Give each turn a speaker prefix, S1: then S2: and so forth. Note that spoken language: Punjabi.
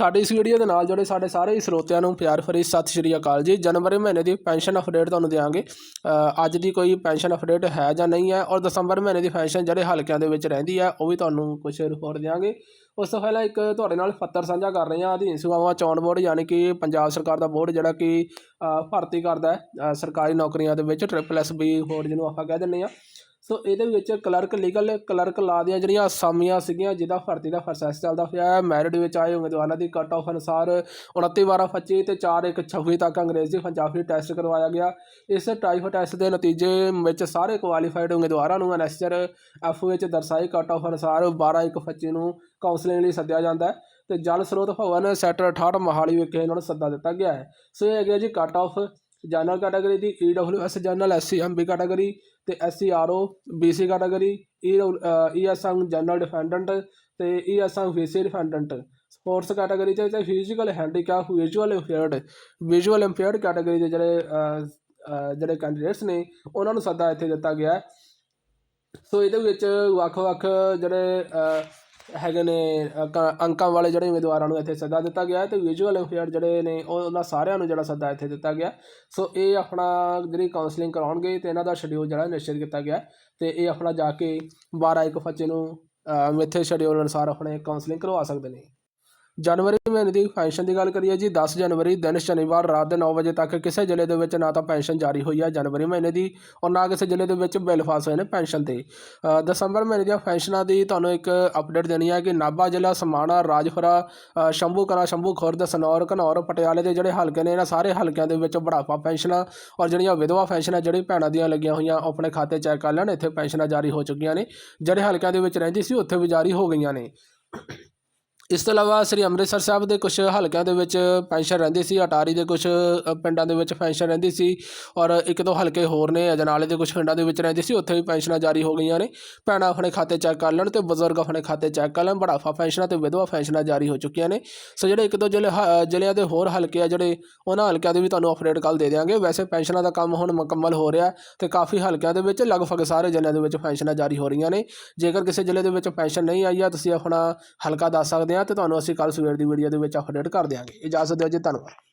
S1: ਸਾਡੀ ਇਸ ਵੀਡੀਓ ਦੇ ਨਾਲ ਜੁੜੇ ਸਾਡੇ ਸਾਰੇ ਹੀ ਸਰੋਤਿਆਂ ਨੂੰ ਪਿਆਰ ਭਰੀ ਸਤਿ ਸ਼੍ਰੀ ਅਕਾਲ ਜੀ। ਜਨਵਰੀ ਮਹੀਨੇ ਦੀ ਪੈਨਸ਼ਨ ਅਪਡੇਟ ਤੁਹਾਨੂੰ ਦਿਆਂਗੇ। ਅੱਜ ਦੀ ਕੋਈ ਪੈਨਸ਼ਨ ਅਪਡੇਟ ਹੈ ਜਾਂ ਨਹੀਂ ਹੈ ਔਰ ਦਸੰਬਰ ਮਹੀਨੇ ਦੀ ਪੈਨਸ਼ਨ ਜਿਹੜੇ ਹਲਕਿਆਂ ਦੇ ਵਿੱਚ ਰਹਿੰਦੀ ਹੈ, ਉਹ ਵੀ ਤੁਹਾਨੂੰ ਕੁਝ ਰਿਪੋਰਟ ਦਿਆਂਗੇ। ਉਸ ਤੋਂ ਪਹਿਲਾਂ ਇੱਕ ਤੁਹਾਡੇ ਨਾਲ ਪੱਤਰ ਸਾਂਝਾ ਕਰ ਰਹੇ ਹਾਂ। ਅਧੀਨ ਸੇਵਾਵਾਂ ਚੋਣ ਬੋਰਡ ਯਾਨੀ ਕਿ ਪੰਜਾਬ ਸਰਕਾਰ ਦਾ ਬੋਰਡ ਜਿਹੜਾ ਕਿ ਭਰਤੀ ਕਰਦਾ ਹੈ ਸਰਕਾਰੀ ਨੌਕਰੀਆਂ ਦੇ ਵਿੱਚ ਟ੍ਰਿਪਲ ਐਸ ਬੀ ਬੋਰਡ ਜਿਹਨੂੰ ਆਪਾਂ ਕਹਿ ਦਿੰਦੇ ਹਾਂ। ਸੋ ਇਹਦੇ ਵਿੱਚ ਕਲਰਕ ਲੀਗਲ ਕਲਰਕ ਲਾ ਦੀਆਂ ਜਿਹੜੀਆਂ ਅਸਾਮੀਆਂ ਸੀਗੀਆਂ, ਜਿਹਦਾ ਭਰਤੀ ਦਾ ਪ੍ਰੋਸੈਸ ਚੱਲਦਾ ਹੋਇਆ ਹੈ। ਮੈਰਿਟ ਵਿੱਚ ਆਏ ਉਮੀਦਵਾਰਾਂ ਦੀ ਕੱਟ ਆਫ ਅਨੁਸਾਰ 29 12 25 ਤੇ 4 1 26 ਤੱਕ ਅੰਗਰੇਜ਼ੀ ਪੰਜਾਬੀ ਟੈਸਟ ਕਰਵਾਇਆ ਗਿਆ। ਇਸ ਟਾਈਪ ਟੈਸਟ ਦੇ ਨਤੀਜੇ ਵਿੱਚ ਸਾਰੇ ਕੁਆਲੀਫਾਈਡ ਉਮੀਦਵਾਰਾਂ ਨੂੰ ਅਨੈਸਚਰ ਐਫ ਵਿੱਚ ਦਰਸਾਈ ਕੱਟ ਆਫ ਅਨੁਸਾਰ 12 1 25 ਨੂੰ ਕਾਉਂਸਲਿੰਗ ਲਈ ਸੱਦਿਆ ਜਾਂਦਾ ਹੈ ਤੇ ਜਲ ਸਰੋਤ ਭਵਨ ਸੈਕਟਰ 68 ਮੋਹਾਲੀ ਵਿਖੇ ਇਹਨਾਂ ਨੂੰ ਸੱਦਾ ਦਿੱਤਾ ਗਿਆ ਹੈ। ਸੋ ਇਹ ਹੈਗਾ ਜੀ ਕੱਟ ਆਫ ਜਨਰਲ ਕੈਟਾਗਰੀ ਦੀ E W S general S C M B category ਤੇ S C R O B C category E E S M general defendant ਤੇ E S M V C defendant sports category 'ਚ ਤੇ physical handicap visual impaired visual impaired category ਦੇ ਜਿਹੜੇ ਜਿਹੜੇ ਕੈਂਡੀਡੇਟਸ ਨੇ, ਉਹਨਾਂ ਨੂੰ ਸੱਦਾ ਇੱਥੇ ਦਿੱਤਾ ਗਿਆ। ਸੋ ਇਹਦੇ ਵਿੱਚ ਵੱਖ-ਵੱਖ ਜਿਹੜੇ ਹੈਗੇ ਨੇ ਅੰਕਾਂ- ਅੰਕਾਂ ਵਾਲੇ ਜਿਹੜੇ ਉਮੀਦਵਾਰਾਂ ਨੂੰ ਇੱਥੇ ਸੱਦਾ ਦਿੱਤਾ ਗਿਆ ਹੈ ਤੇ ਵਿਜ਼ੂਅਲ ਇੰਪੇਅਰਡ ਜਿਹੜੇ ਨੇ ਉਹ ਉਹਨਾਂ ਸਾਰਿਆਂ ਨੂੰ ਜਿਹੜਾ ਸੱਦਾ ਇੱਥੇ ਦਿੱਤਾ ਗਿਆ ਸੋ ਇਹ ਆਪਣਾ ਜਿਹੜੀ ਕਾਉਂਸਲਿੰਗ ਕਰਾਉਣਗੇ ਤੇ ਇਹਨਾਂ ਦਾ ਸ਼ਡਿਊਲ ਜਿਹੜਾ ਨਿਸ਼ਚਿਤ ਕੀਤਾ ਗਿਆ ਹੈ ਤੇ ਇਹ ਆਪਣਾ ਜਾ ਕੇ 12 ਇੱਕ ਬੱਚੇ ਨੂੰ ਅ, ਮਿੱਥੇ ਸ਼ਡਿਊਲ ਅਨੁਸਾਰ ਆਪਣੇ ਕਾਉਂਸਲਿੰਗ ਕਰਵਾ ਸਕਦੇ ਨੇ। ਜਨਵਰੀ ਮਹੀਨੇ ਦੀ ਪੈਨਸ਼ਨ ਦੀ ਗੱਲ ਕਰੀਏ ਜੀ 10 ਜਨਵਰੀ ਦਿਨ ਸ਼ਨੀਵਾਰ ਰਾਤ ਦੇ 9 ਵਜੇ ਤੱਕ ਕਿਸੇ ਜ਼ਿਲ੍ਹੇ ਦੇ ਵਿੱਚ ਨਾ ਤਾਂ ਪੈਨਸ਼ਨ ਜਾਰੀ ਹੋਈ ਹੈ ਜਨਵਰੀ ਮਹੀਨੇ ਦੀ ਔਰ ਨਾ ਕਿਸੇ ਜ਼ਿਲ੍ਹੇ ਦੇ ਵਿੱਚ ਬਿੱਲ ਫਾਸ ਹੋਏ ਨੇ ਪੈਨਸ਼ਨ ਤੇ। ਦਸੰਬਰ ਮਹੀਨੇ ਦੀਆਂ ਪੈਨਸ਼ਨਾਂ ਦੀ ਤੁਹਾਨੂੰ ਇੱਕ ਅਪਡੇਟ ਦੇਣੀ ਹੈ ਕਿ ਨਾਭਾ ਜ਼ਿਲ੍ਹਾ, ਸਮਾਣਾ, ਰਾਜਪੁਰਾ ਸ਼ੰਭੂ ਕਲਾਂ, ਸ਼ੰਭੂ ਖੁਰਦ, ਸਨੌਰ, ਘਨੌਰ, ਪਟਿਆਲੇ ਦੇ ਜਿਹੜੇ ਹਲਕੇ ਨੇ, ਇਹਨਾਂ ਸਾਰੇ ਹਲਕਿਆਂ ਦੇ ਵਿੱਚ ਬੁਢਾਪਾ ਪੈਨਸ਼ਨਾਂ ਔਰ ਜਿਹੜੀਆਂ ਵਿਧਵਾ ਪੈਨਸ਼ਨਾਂ ਜਿਹੜੀ ਭੈਣਾਂ ਦੀਆਂ ਲੱਗੀਆਂ ਹੋਈਆਂ, ਉਹ ਆਪਣੇ ਖਾਤੇ ਚੈੱਕ ਕਰ ਲੈਣ। ਇੱਥੇ ਪੈਨਸ਼ਨਾਂ ਜਾਰੀ ਹੋ ਚੁੱਕੀਆਂ ਨੇ। ਜਿਹੜੇ ਹਲਕਿਆਂ ਦੇ ਵਿੱਚ ਰਹਿੰਦੀ ਸੀ, ਉੱਥੇ ਵੀ ਜਾਰੀ ਹੋ ਗਈਆਂ ਨੇ। ਇਸ ਤੋਂ ਇਲਾਵਾ ਸ੍ਰੀ ਅੰਮ੍ਰਿਤਸਰ ਸਾਹਿਬ ਦੇ ਕੁਝ ਹਲਕਿਆਂ ਦੇ ਵਿੱਚ ਪੈਨਸ਼ਨ ਰਹਿੰਦੀ ਸੀ, ਅਟਾਰੀ ਦੇ ਕੁਝ ਪਿੰਡਾਂ ਦੇ ਵਿੱਚ ਪੈਨਸ਼ਨ ਰਹਿੰਦੀ ਸੀ ਔਰ ਇੱਕ ਦੋ ਹਲਕੇ ਹੋਰ ਨੇ, ਅਜਨਾਲੇ ਦੇ ਕੁਝ ਪਿੰਡਾਂ ਦੇ ਵਿੱਚ ਰਹਿੰਦੀ ਸੀ, ਉੱਥੇ ਵੀ ਪੈਨਸ਼ਨਾਂ ਜਾਰੀ ਹੋ ਗਈਆਂ ਨੇ। ਭੈਣਾਂ ਆਪਣੇ ਖਾਤੇ ਚੈੱਕ ਕਰ ਲੈਣ ਤੇ ਬਜ਼ੁਰਗ ਆਪਣੇ ਖਾਤੇ ਚੈੱਕ ਕਰ ਲੈਣ ਬੁਢਾਪਾ ਪੈਨਸ਼ਨਾਂ ਤੇ ਵਿਧਵਾ ਪੈਨਸ਼ਨਾਂ ਜਾਰੀ ਹੋ ਚੁੱਕੀਆਂ ਨੇ। ਸੋ ਜਿਹੜੇ ਇੱਕ ਦੋ ਜ਼ਿਲ੍ਹੇ ਹ- ਜ਼ਿਲ੍ਹਿਆਂ ਦੇ ਹੋਰ ਹਲਕੇ ਆ ਜਿਹੜੇ ਉਹਨਾਂ ਹਲਕਿਆਂ ਦੇ ਵੀ ਤੁਹਾਨੂੰ ਅਪਡੇਟ ਕੱਲ ਦੇ ਦਿਆਂਗੇ। ਵੈਸੇ ਪੈਨਸ਼ਨਾਂ ਦਾ ਕੰਮ ਹੁਣ ਮੁਕੰਮਲ ਹੋ ਰਿਹਾ ਤੇ ਕਾਫੀ ਹਲਕਿਆਂ ਦੇ ਵਿੱਚ ਲਗਭਗ ਸਾਰੇ ਜ਼ਿਲ੍ਹਿਆਂ ਦੇ ਵਿੱਚ ਪੈਨਸ਼ਨਾਂ ਜਾਰੀ ਹੋ ਰਹੀਆਂ ਨੇ। ਜੇਕਰ ਕਿਸੇ ਜ਼ਿਲ੍ਹੇ ਦੇ ਵਿੱਚ ਪੈਨਸ਼ਨ ਨਹੀਂ ਆਈ ਆ, ਤੁਸੀਂ ਆਪਣਾ ਹਲਕਾ ਦੱਸ ਸਕਦੇ ਆ ਤੇ ਤੁਹਾਨੂੰ ਅਸੀਂ ਕੱਲ ਸਵੇਰ ਦੀ ਵੀਡੀਓ ਦੇ ਵਿੱਚ ਅਪਡੇਟ ਕਰ ਦਿਆਂਗੇ। ਇਜਾਜ਼ਤ ਦਿਓ ਜੀ, ਧੰਨਵਾਦ।